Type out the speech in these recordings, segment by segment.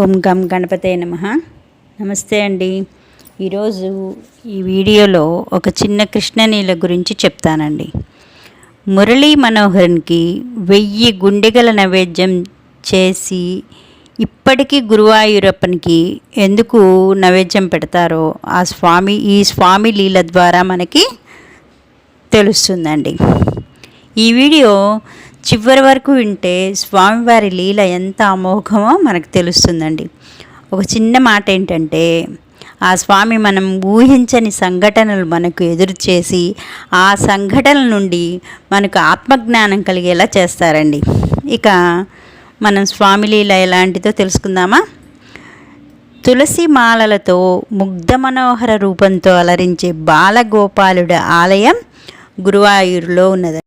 ఓం గం గణపతే నమ. నమస్తే అండి. ఈరోజు ఈ వీడియోలో ఒక చిన్న కృష్ణనీల గురించి చెప్తానండి. మురళీ మనోహర్కి వెయ్యి గుండెగల నైవేద్యం చేసి ఇప్పటికీ గురువాయూరప్పనికి ఎందుకు నైవేద్యం పెడతారో ఆ స్వామి ఈ స్వామి లీల ద్వారా మనకి తెలుస్తుందండి. ఈ వీడియో చివరి వరకు వింటే స్వామివారి లీల ఎంత అమోఘమో మనకు తెలుస్తుందండి. ఒక చిన్న మాట ఏంటంటే ఆ స్వామి మనం ఊహించని సంఘటనలు మనకు ఎదురు చేసి ఆ సంఘటనల నుండి మనకు ఆత్మజ్ఞానం కలిగేలా చేస్తారండి. ఇక మనం స్వామి లీల ఎలాంటిదో తెలుసుకుందామా? తులసి మాలలతో ముగ్ధ మనోహర రూపంతో అలరించే బాలగోపాలుడి ఆలయం గురువాయూరులో ఉన్నది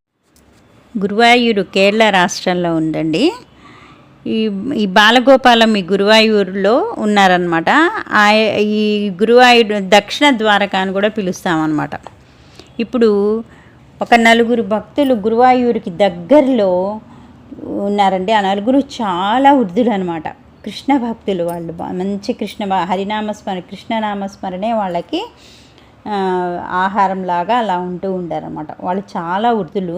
గురువాయూరు కేరళ రాష్ట్రంలో ఉందండి. ఈ ఈ బాలగోపాలం ఈ గురువాయూరులో ఉన్నారనమాట ఆ ఈ గురువాయూరు దక్షిణ ద్వారక అని కూడా పిలుస్తామన్నమాట. ఇప్పుడు ఒక నలుగురు భక్తులు గురువాయూరుకి దగ్గరలో ఉన్నారండి. ఆ నలుగురు చాలా వృద్ధులు అనమాట కృష్ణ భక్తులు వాళ్ళు మంచి కృష్ణ హరినామస్మరణ కృష్ణనామస్మరణే వాళ్ళకి ఆహారంలాగా అలా ఉంటూ ఉంటారనమాట వాళ్ళు చాలా వృద్ధులు.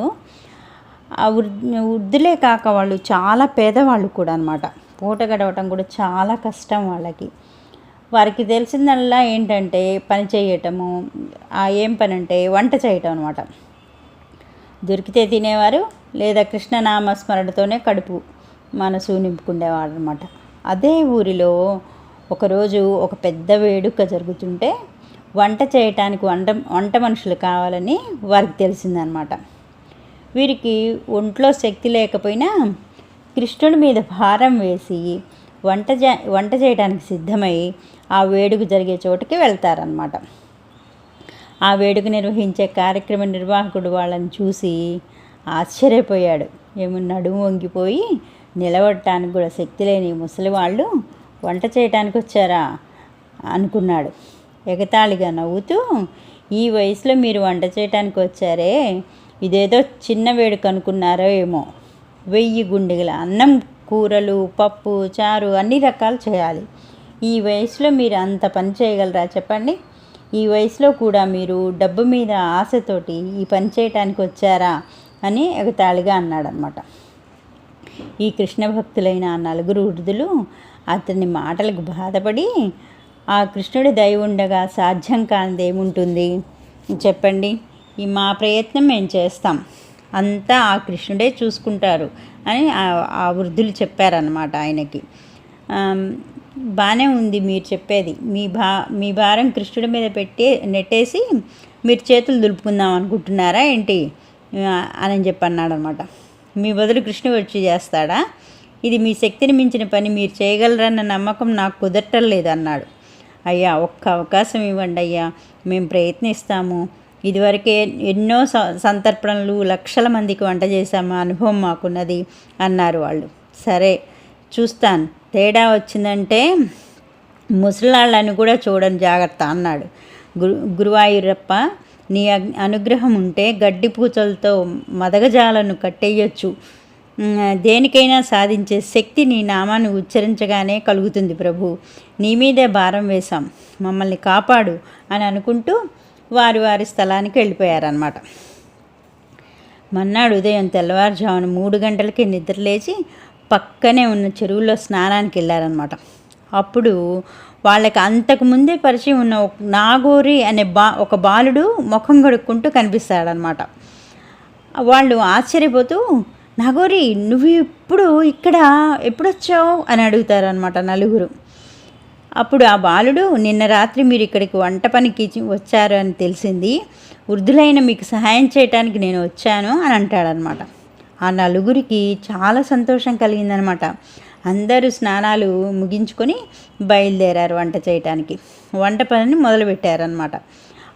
వృద్ధులే కాక వాళ్ళు చాలా పేదవాళ్ళు కూడా అనమాట పూట గడవటం కూడా చాలా కష్టం వాళ్ళకి. వారికి తెలిసిందల్లా ఏంటంటే పని చేయటము ఏం పని అంటే వంట చేయటం అనమాట దొరికితే తినేవారు లేదా కృష్ణనామస్మరణతోనే కడుపు మనసు నింపుకునేవాడు అనమాట అదే ఊరిలో ఒకరోజు ఒక పెద్ద వేడుక జరుగుతుంటే వంట చేయటానికి వంట వంట మనుషులు కావాలని వారికి తెలిసిందనమాట వీరికి ఒంట్లో శక్తి లేకపోయినా కృష్ణుడి మీద భారం వేసి వంట వంట చేయడానికి సిద్ధమై ఆ వేడుక జరిగే చోటుకి వెళ్తారనమాట ఆ వేడుక నిర్వహించే కార్యక్రమ నిర్వాహకుడు వాళ్ళని చూసి ఆశ్చర్యపోయాడు. ఏమో నడుము వంగిపోయి నిలబడటానికి కూడా శక్తి లేని ముసలి వాళ్ళు వంట చేయటానికి వచ్చారా అనుకున్నాడు. ఎగతాళిగా నవ్వుతూ ఈ వయసులో మీరు వంట చేయటానికి వచ్చారే? ఇదేదో చిన్న వేడుక అనుకున్నారో ఏమో. వెయ్యి గుండెగల అన్నం కూరలు పప్పు చారు అన్ని రకాలు చేయాలి. ఈ వయసులో మీరు అంత పని చేయగలరా చెప్పండి? ఈ వయసులో కూడా మీరు డబ్బు మీద ఆశతోటి ఈ పని చేయటానికి వచ్చారా అని ఎగతాళిగా అన్నాడనమాట ఈ కృష్ణ భక్తులైన ఆ నలుగురు వృద్ధులు అతని మాటలకు బాధపడి ఆ కృష్ణుడి దయ ఉండగా సాధ్యం కానిదేముంటుంది? చెప్పండి. ఈ మా ప్రయత్నం మేము చేస్తాం. అంతా ఆ కృష్ణుడే చూసుకుంటారు అని ఆ వృద్ధులు చెప్పారనమాట ఆయనకి. బాగానే ఉంది మీరు చెప్పేది. మీ భా మీ భారం కృష్ణుడి మీద పెట్టి నెట్టేసి మీరు చేతులు దులుపుకుందాం అనుకుంటున్నారా ఏంటి? అని చెప్పి అన్నాడు అనమాట మీ బదులు కృష్ణుడు వచ్చి చేస్తాడా? ఇది మీ శక్తిని మించిన పని మీరు చేయగలరన్న నమ్మకం నాకు కుదరటం లేదు అన్నాడు అయ్యా ఒక్క అవకాశం ఇవ్వండి అయ్యా. మేము ప్రయత్నిస్తాము. ఇదివరకే ఎన్నో సంతర్పణలు లక్షల మందికి వంట చేశాము అనుభవం మాకున్నది అన్నారు వాళ్ళు. సరే చూస్తాను. తేడా వచ్చిందంటే ముసలాళ్ళని కూడా చూడని జాగ్రత్త అన్నాడు. గురు గురువాయూరప్ప నీ అనుగ్రహం ఉంటే గడ్డి పూచలతో మదగజాలను కట్టేయచ్చు. దేనికైనా సాధించే శక్తి నీ నామాన్ని ఉచ్చరించగానే కలుగుతుంది ప్రభు. నీ మీదే భారం వేశాం. మమ్మల్ని కాపాడు అని అనుకుంటూ వారి వారి స్థలానికి వెళ్ళిపోయారనమాట మన్నాడు ఉదయం తెల్లవారుజామున మూడు గంటలకి నిద్రలేచి పక్కనే ఉన్న చెరువులో స్నానానికి వెళ్ళారనమాట అప్పుడు వాళ్ళకి అంతకుముందే పరిచయం ఉన్న నాగోరి అనే బా ఒక బాలుడు ముఖం కడుక్కుంటూ కనిపిస్తాడనమాట వాళ్ళు ఆశ్చర్యపోతూ నాగోరి నువ్వు ఇప్పుడు ఇక్కడ ఎప్పుడొచ్చావు? అని అడుగుతారనమాట నలుగురు. అప్పుడు ఆ బాలుడు నిన్న రాత్రి మీరు ఇక్కడికి వంట పనికి వచ్చారు అని తెలిసింది. వృద్ధులైన మీకు సహాయం చేయటానికి నేను వచ్చాను అని అంటాడనమాట. ఆ నలుగురికి చాలా సంతోషం కలిగిందనమాట. అందరూ స్నానాలు ముగించుకొని బయలుదేరారు వంట చేయటానికి. వంట పనిని మొదలుపెట్టారనమాట.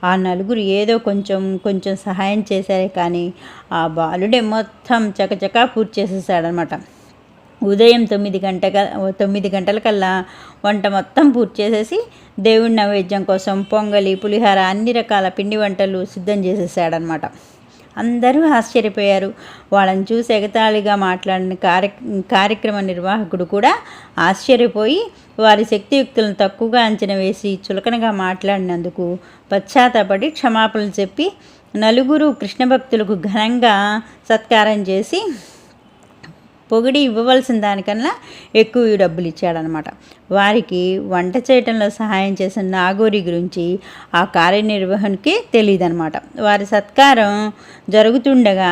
ఆ నలుగురు ఏదో కొంచెం కొంచెం సహాయం చేశారే కానీ ఆ బాలుడే మొత్తం చకచకా పూర్తి చేసేసాడనమాట. ఉదయం తొమ్మిది గంట తొమ్మిది గంటలకల్లా వంట మొత్తం పూర్తి చేసేసి దేవుడి నైవేద్యం కోసం పొంగలి పులిహార అన్ని రకాల పిండి వంటలు సిద్ధం చేసేసాడనమాట అందరూ ఆశ్చర్యపోయారు. వాళ్ళని చూసి ఎగతాళిగా మాట్లాడిన కార్య కార్యక్రమ నిర్వాహకుడు కూడా ఆశ్చర్యపోయి వారి శక్తియుక్తులను తక్కువగా అంచనా వేసి చులకనగా మాట్లాడినందుకు పశ్చాత్తపడి క్షమాపణలు చెప్పి నలుగురు కృష్ణ భక్తులకు ఘనంగా సత్కారం చేసి పొగిడి ఇవ్వవలసిన దానికన్నా ఎక్కువ డబ్బులు ఇచ్చాడనమాట. వారికి వంట చేయటంలో సహాయం చేసిన నాగోరి గురించి ఆ కార్యనిర్వహణకి తెలియదనమాట వారి సత్కారం జరుగుతుండగా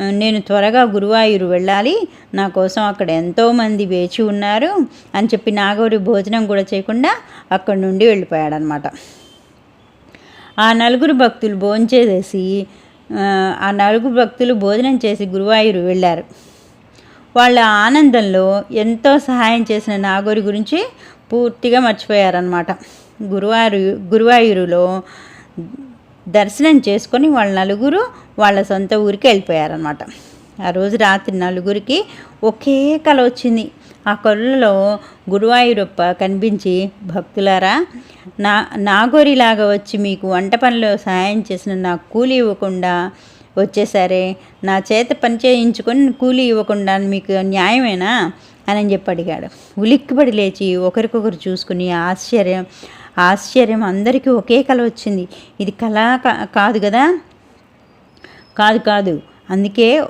నేను త్వరగా గురువాయూరు వెళ్ళాలి. నా కోసం అక్కడ ఎంతోమంది వేచి ఉన్నారు అని చెప్పి నాగోరి భోజనం కూడా చేయకుండా అక్కడి నుండి వెళ్ళిపోయాడనమాట. ఆ నలుగురు భక్తులు భోంచేసేసి ఆ నలుగురు భక్తులు భోజనం చేసి గురువాయూరు వెళ్ళారు. వాళ్ళ ఆనందంలో ఎంతో సహాయం చేసిన నాగోరి గురించి పూర్తిగా మర్చిపోయారనమాట గురువారు గురువాయూరులో దర్శనం చేసుకొని వాళ్ళ నలుగురు వాళ్ళ సొంత ఊరికి వెళ్ళిపోయారనమాట ఆ రోజు రాత్రి నలుగురికి ఒకే కళ వచ్చింది. ఆ కళ్ళలో గురువాయూరప్ప కనిపించి భక్తులారా నా నాగోరిలాగా వచ్చి మీకు వంట పనిలో సహాయం చేసిన నాకు కూలి ఇవ్వకుండా వచ్చేసరే నా చేత పని చేయించుకొని కూలీ ఇవ్వకుండా మీకు న్యాయమేనా? అని చెప్పి అడిగాడు. ఉలిక్కిపడి లేచి ఒకరికొకరు చూసుకుని ఆశ్చర్యం ఆశ్చర్యం. అందరికీ ఒకే కళ వచ్చింది. ఇది కళ కాదు కదా? కాదు కాదు. అందుకే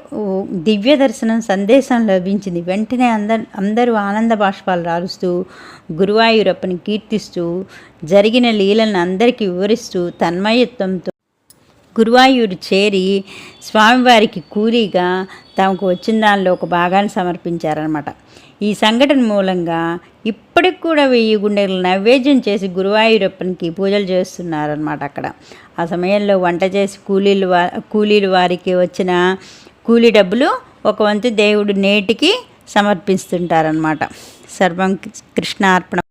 దివ్య దర్శనం సందేశం లభించింది. వెంటనే అందరు అందరూ ఆనంద బాష్పాలు రాలుస్తూ గురువాయూరప్పని కీర్తిస్తూ జరిగిన లీలను అందరికీ వివరిస్తూ తన్మయత్వంతో గురువాయూరు చేరి స్వామివారికి కూలీగా తమకు వచ్చిన దానిలో ఒక భాగాన్ని సమర్పించారనమాట ఈ సంఘటన మూలంగా ఇప్పటికి కూడా వెయ్యి గుండెలు నైవేద్యం చేసి గురువాయూరప్పనికి పూజలు చేస్తున్నారనమాట అక్కడ. ఆ సమయంలో వంట చేసి కూలీలు వా కూలీలు వారికి వచ్చిన కూలీ డబ్బులు ఒక వంతు దేవుడు నేటికి సమర్పిస్తుంటారనమాట సర్వం కృష్ణార్పణ.